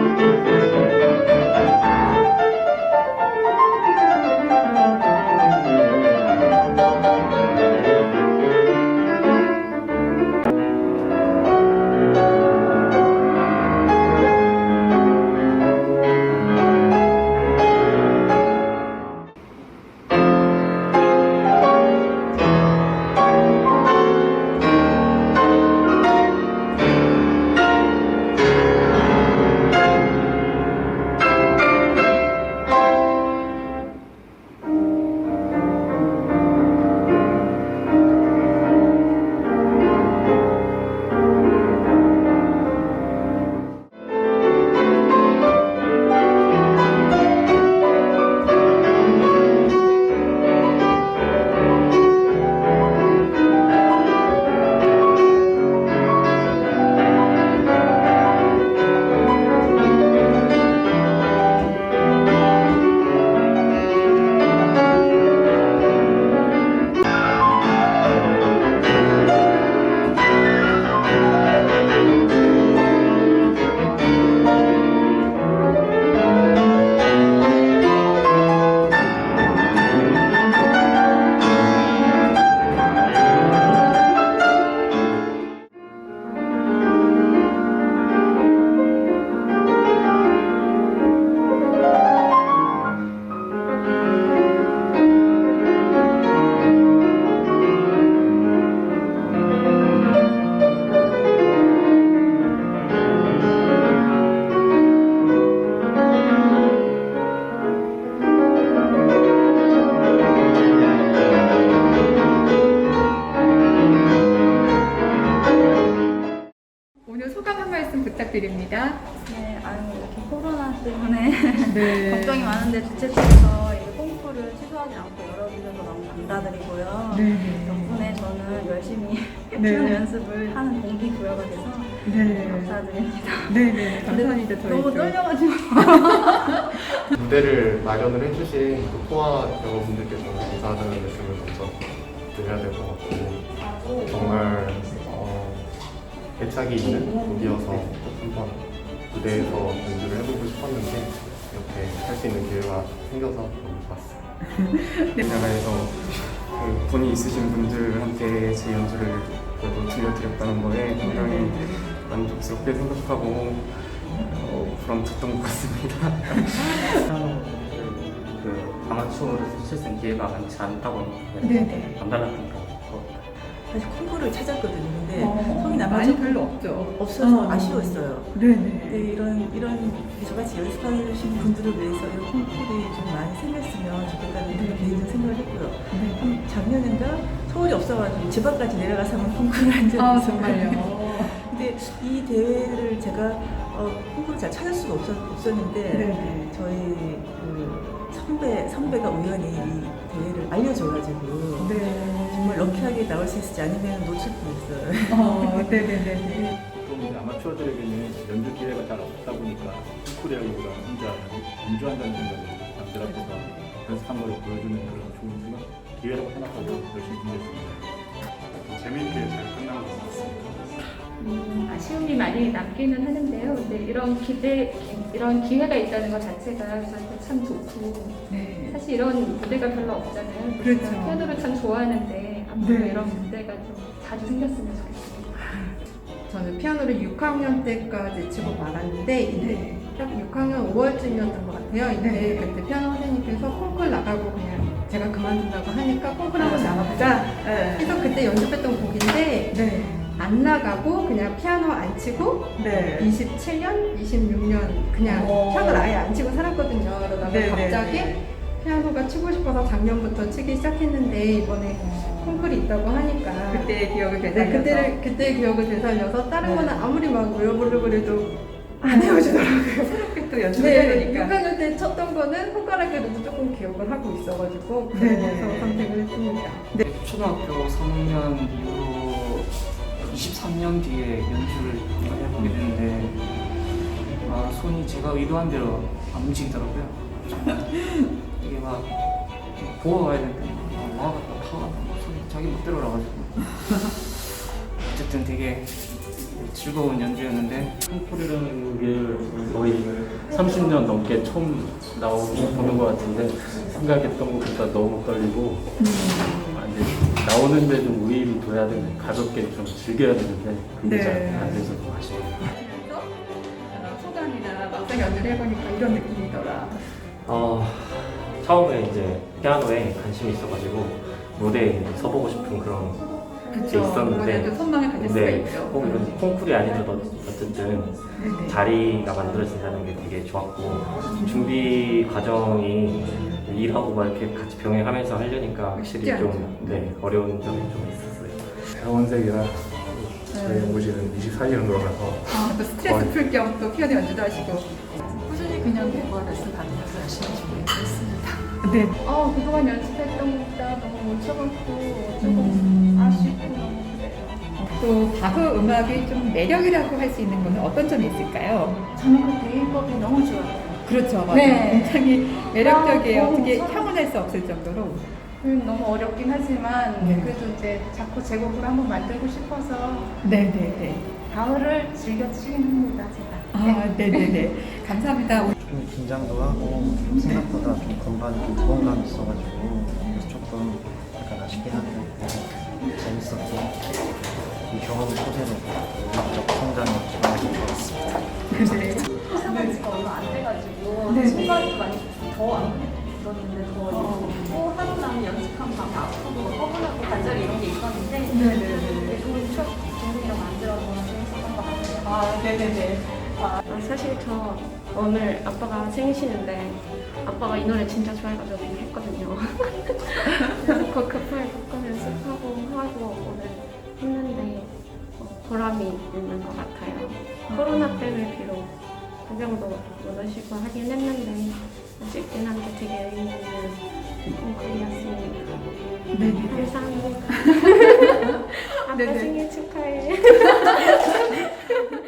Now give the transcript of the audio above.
Música 부탁드립니다. 네, 아유 이렇게 코로나 때문에 네. 걱정이 많은데 주최 측에서 이 콩쿠르를 취소하지 않고 열어주셔서 너무 감사드리고요. 네. 덕분에 저는 열심히 네. 피아노 연습을 하는 동기부여가 돼서 네. 감사드립니다. 네 네. 감사합니다. 저희 너무 또. 떨려가지고 무대를 마련을 해주신 그 포화 여러분들께서 감사하다는 말씀을 먼저 드려야 될 것 같고 정말 어, 애착이 있는 곡이어서 꼭 한번 무대에서 연주를 해보고 싶었는데 이렇게 할 수 있는 기회가 생겨서 너무 좋았어요. 우리나라에서 그 돈이 있으신 분들한테 제 연주를 그래도 들려드렸다는 거에 굉장히 만족스럽게 생각하고 어, 보람찼던 것 같습니다. 그 아마추어를 실생 기회가 많지 않다고 네네. 안 달랐던 것. 사실 콩쿠르를 찾았거든요. 근데 어, 성이 많이 남아서 별로 없죠. 없어서 어. 아쉬웠어요. 네네. 근데 이런 이런 저같이 연습하신 분들을 위해서 이 콩쿠르이 좀 많이 생겼으면 좋겠다는 그런 개인적인 생각을 했고요. 네. 한 작년인가 서울이 없어가지고 집 앞까지 내려가서 한번 콩쿠르를 한 적이 아 있어요. 정말요. 근데 이 대회를 제가 어, 잘 찾을 수가 없었, 없었는데 네네. 저희 그 선배 선배가 우연히 이 대회를 알려줘가지고 네. 정말 럭키하게 나올 수 있을지 아니면 놓칠 뻔했어요. 어, 네네네. 보통 이제 아마추어들에게는 연주 기회가 잘 없다 보니까 콩쿠르하기보다 혼자 연주한다는 생각을 남들 앞에서 연습한 걸 보여주는 그런 좋은 생각, 기회라고 생각하고 열심히 준비했습니다. 재미있게 잘 끝난 것 같습니다. 음, 아쉬움이 많이 남기는 하는데요. 근데 이런 기대, 이런 기회가 있다는 것 자체가 저한테 참 좋고, 네. 사실 이런 무대가 별로 없잖아요. 그렇죠. 제가 피아노를 참 좋아하는데, 앞으로 네. 이런 무대가 좀 자주 생겼으면 좋겠습니다. 저는 피아노를 6학년 때까지 치고 말았는데 이제 네. 딱 6학년 5월쯤이었던 것 같아요. 이때 네. 그때 피아노 선생님께서 콩쿨 나가고 그냥 제가 그만둔다고 하니까 콩쿨 한번 나가보자. 네. 그래서 그때 연습했던 곡인데 네. 안 나가고 그냥 피아노 안 치고 네. 27년, 26년 그냥 어. 피아노를 아예 안 치고 살았거든요. 그러다가 네, 네, 갑자기 네. 피아노가 치고 싶어서 작년부터 치기 시작했는데 이번에 콩쿨이 있다고 하니까 그때의 기억을 네, 되살려서. 그때를 그때의 기억을 되살려서 다른 네. 거는 아무리 막 외워보려고 그래도 안 해오시더라고요. 새롭게 또 연습해야 네, 되니까. 6학년 때 쳤던 거는 손가락으로도 조금 기억을 하고 있어가지고 네, 그래서 네. 선택을 했습니다. 초등학교 3학년 이후로 23년 뒤에 연주를 한번 해보게 됐는데 아, 손이 제가 의도한 대로 안 움직이더라고요. 이게 막 보고 가야 되는데 막 와갔다 타갔다 막 손이 자기 멋대로 나가지고. 어쨌든 되게 즐거운 연주였는데. 콩쿠르라는 게 거의 30년 넘게 처음 나오고 보는 것 같은데 생각했던 것보다 너무 떨리고 나오는데 좀 의의를 둬야 되는데 가볍게 좀 즐겨야 되는데 그게 네. 잘안 돼서 좀 아쉬워요. 어, 소감이나 막상 연주를 해보니까 이런 느낌이더라. 어, 처음에 이제 피아노에 관심이 있어가지고 무대에 이제 서보고 싶은 그런 게 그쵸. 있었는데 선망을 가질 수가 네, 있죠. 꼭 이런 콩쿨이 아니더라도 어쨌든 네 네. 자리가 만들어진다는 게 되게 좋았고 준비 과정이 일하고 막 이렇게 같이 병행하면서 하려니까 확실히 쉽지 좀 네, 어려운 점이 좀 있었어요. 대원색이라 저희 연구실은 24시간 돌아가서 아, 또 스트레스 풀겸 또 피아노 연주도 하시고. 꾸준히 그냥 배우와 레슨 받으면서 열심히 준비했습니다. 네. 어, 그동안 연습했던 것보다 너무 못 쳐봤고 조금 음. 아쉽고 너무 그래요. 또 바흐 음악의 좀 매력이라고 할 수 있는 거는 어떤 점이 있을까요? 저는 그 대인법이 너무 좋아요. 그렇죠. 맞아요. 네. 굉장히 매력적이에요. 아, 어떻게 형언할 수 없을 정도로. 음, 너무 어렵긴 하지만 네. 그래도 이제 자꾸 제곡을 한번 만들고 싶어서 네 네 네. 가을을 즐겨 치긴 합니다, 제가. 아, 네 네 네. 감사합니다. 좀 긴장도 하고 생각보다 좀 건반이 좀 무거움감이 있어가지고 그래서 조금 약간 아쉽긴 한데 재밌었고 이 경험을 토대로 음악적 성장에 기반해서 좋았습니다. 네. 시작한 지가 얼마 안 돼가지고 네. 더 연습한 관절 이런 게 있었는데 네네네. 좋은 추억 동생이랑 만들어서 재밌었던 것 같아요. 아, 네네네. 아, 사실 저 오늘 아빠가 생일이신데 아빠가 이 노래 진짜 좋아해가지고 했거든요. 그래서 그 급하게 바꿔 연습하고 하고 오늘 했는데 어, 보람이 있는 것 같아요. 코로나 때문에 비록 구경도 못 오시고 하긴 했는데 아쉽긴 한데 되게 의미 있는 콩쿨이었습니다. 네네. 감사합니다. 아빠 네네. 생일 축하해.